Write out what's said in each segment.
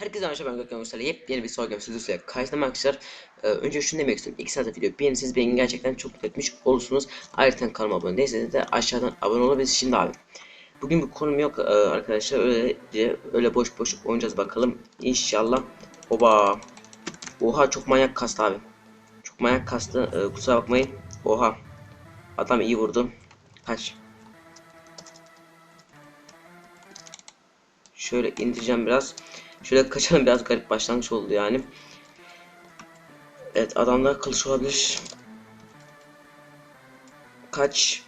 Herkese merhaba ben Gökhan Uysal. Yepyeni bir soru gösterisi karşılamak arkadaşlar. Ee, önce şunu demek istiyorum. İlk saatte video beğenirseniz beni gerçekten çok mutlu etmiş olursunuz. Ayrıca kanalıma abone değilseniz de aşağıdan abone olabilirsiniz. Şimdi abi. Bugün bir konum yok ee, arkadaşlar. Öylece öyle boş boş oynayacağız bakalım. İnşallah. Oba. Oha çok manyak kastı abi. Çok manyak kastı. Ee, kusura bakmayın. Oha. Adam iyi vurdu. Kaç. Şöyle indireceğim biraz. Şöyle kaçalım biraz garip başlangıç oldu yani. Evet adamlar kılıç olabilir. Kaç.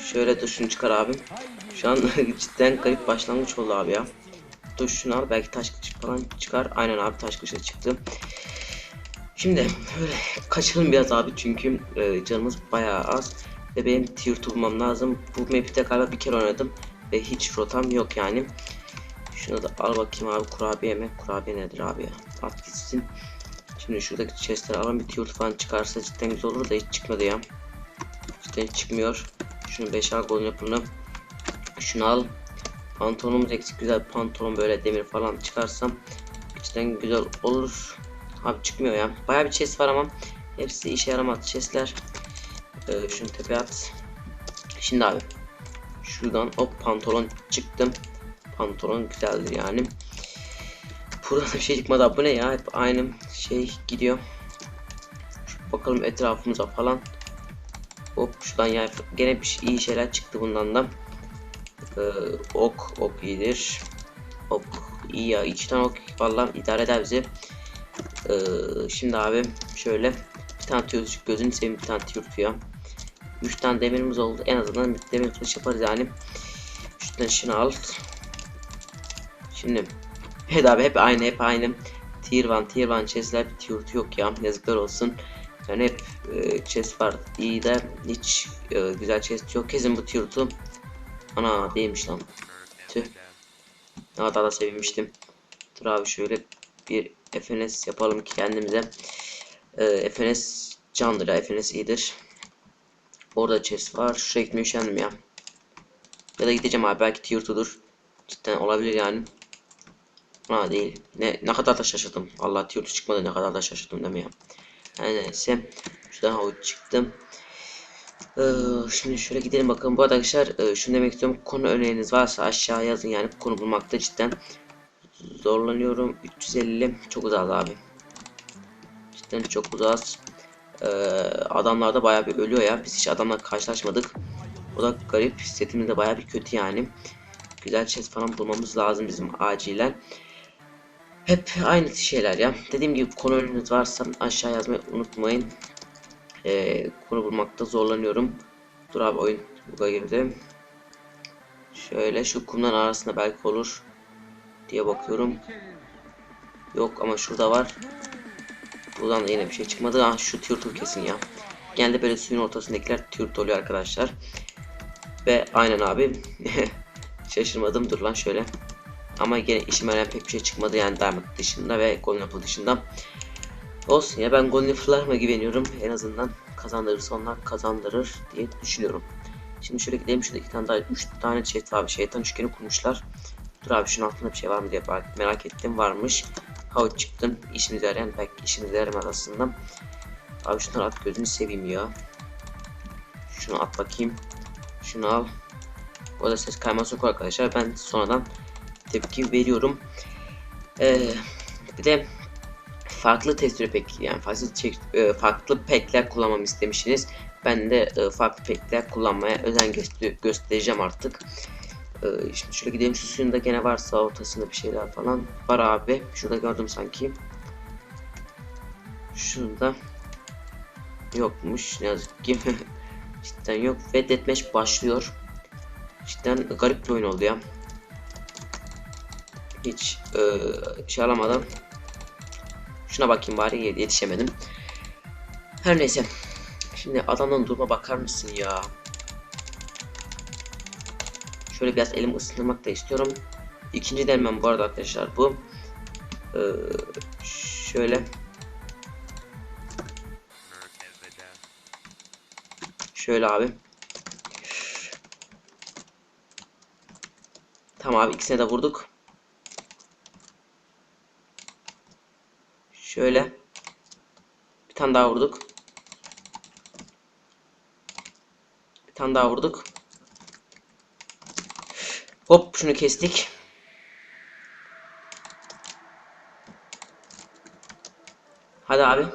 Şöyle dur çıkar abi. Şu an cidden garip başlangıç oldu abi ya. Dur al belki taş kılıç falan çıkar. Aynen abi taş kılıç çıktı. Şimdi böyle kaçalım biraz abi çünkü e, canımız bayağı az ve benim tier 2 bulmam lazım. Bu map'i de bir kere oynadım ve hiç rotam yok yani. Şunu da al bakayım abi kurabiye mi? Kurabiye nedir abi ya? At gitsin. Şimdi şuradaki chestleri alalım bir tier falan çıkarsa cidden güzel olur da hiç çıkmadı ya. Cidden çıkmıyor. Şunu 5 al golden yapını. Şunu al. Pantolonumuz eksik güzel pantolon böyle demir falan çıkarsam cidden güzel olur. Abi çıkmıyor ya. Baya bir chest var ama hepsi işe yaramaz chestler. Ee, şunu tepeye at. Şimdi abi. Şuradan hop pantolon çıktım. Pantolon güzeldir yani. Buradan bir şey çıkmadı. Bu ne ya? Hep aynı şey gidiyor. Şu bakalım etrafımıza falan. Hop şuradan ya gene bir şey, iyi şeyler çıktı bundan da. Ee, ok ok iyidir. Ok iyi ya. iki tane ok vallahi idare eder bizi. Ee, şimdi abi şöyle bir tane atıyoruz gözünü seveyim bir tane yurtuyor. 3 tane demirimiz oldu. En azından bir demir kılıç yaparız yani. Şuradan şunu al. Şimdi evet abi hep aynı hep aynı. Tier 1 Tier 1 chestler tier 2 yok ya. Yazıklar olsun. Yani hep e, chest var. İyi de hiç e, güzel chest yok. Kesin bu tier 2. Ana değilmiş lan. Tüh. Daha da sevinmiştim. Dur abi şöyle bir FNS yapalım ki kendimize. E, FNS candır ya. FNS iyidir. Orada chest var. Şuraya gitmeye üşendim ya. Ya da gideceğim abi. Belki tier 2'dur. Cidden olabilir yani. Ha değil. Ne ne kadar da şaşırdım. Allah tier 2 çıkmadı ne kadar da şaşırdım değil mi ya? Yani neyse. Şuradan havuç çıktım. Ee, şimdi şöyle gidelim bakalım. Bu arkadaşlar e, şunu demek istiyorum. Konu öneriniz varsa aşağı yazın yani konu bulmakta cidden zorlanıyorum. 350 çok uzak abi. Cidden çok uzak. Ee, adamlar da bayağı bir ölüyor ya. Biz hiç adamla karşılaşmadık. O da garip. Setimiz de bayağı bir kötü yani. Güzel chest falan bulmamız lazım bizim acilen. Hep aynı şeyler ya. Dediğim gibi konu önünüz varsa aşağı yazmayı unutmayın. Ee, konu bulmakta zorlanıyorum. Dur abi oyun buga girdi. Şöyle şu kumdan arasında belki olur diye bakıyorum. Yok ama şurada var. Buradan da yine bir şey çıkmadı. Ha şu turtle kesin ya. Genelde böyle suyun ortasındakiler turtle oluyor arkadaşlar. Ve aynen abi. Şaşırmadım. Dur lan şöyle. Ama gene işime yarayan pek bir şey çıkmadı yani Diamond dışında ve Golden Apple dışında. Olsun ya ben Golden Apple'larıma güveniyorum. En azından kazandırırsa onlar kazandırır diye düşünüyorum. Şimdi şöyle gidelim şurada iki tane daha üç tane chest var. Şeytan üçgeni kurmuşlar. Dur abi şunun altında bir şey var mı diye merak ettim varmış. Havuç çıktım. İşimize yarayan belki işimize yaramaz aslında. Abi şunları at gözünü seveyim ya. Şunu at bakayım. Şunu al. Bu da ses kayması yok arkadaşlar. Ben sonradan tepki veriyorum. Ee, bir de farklı tekstür pek yani farklı çek, e, farklı pekler kullanmamı istemişsiniz. Ben de e, farklı pekler kullanmaya özen göster göstereceğim artık. Ee, şimdi şöyle gidelim şu suyun da gene varsa ortasında bir şeyler falan var abi. Şurada gördüm sanki. Şurada yokmuş ne yazık ki. Cidden yok ve deathmatch başlıyor. Cidden garip bir oyun oldu ya. Hiç e, şey alamadan. Şuna bakayım bari yetişemedim. Her neyse. Şimdi adamdan durma bakar mısın ya? Şöyle biraz elimi ısındırmak da istiyorum. İkinci denemem bu arada arkadaşlar bu. Ee, şöyle. Şöyle abi. Tamam abi ikisine de vurduk. Şöyle. Bir tane daha vurduk. Bir tane daha vurduk. Hop şunu kestik. Hadi abi.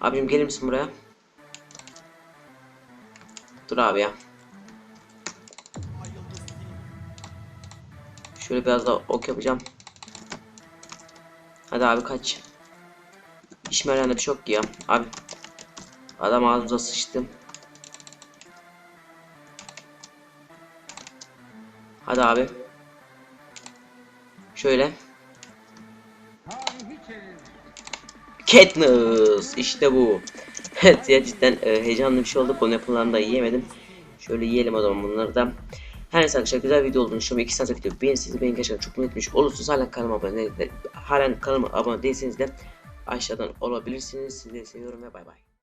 Abim gelir misin buraya? Dur abi ya. Şöyle biraz daha ok yapacağım. Hadi abi kaç. İşmerende bir şey ya. Abi. Adam ağzımıza sıçtı. Hadi abi. Şöyle. Katniss işte bu. Evet ya cidden e, heyecanlı bir şey oldu. Konu yapılan da yiyemedim. Şöyle yiyelim o zaman bunları da. Her neyse arkadaşlar güzel video olduğunu düşünüyorum. 2 saat video beğenirseniz beni gerçekten çok mutlu etmiş olursunuz. Hala kanalıma abone, halen kanalıma abone değilseniz de aşağıdan olabilirsiniz. Sizi seviyorum ve bay bay.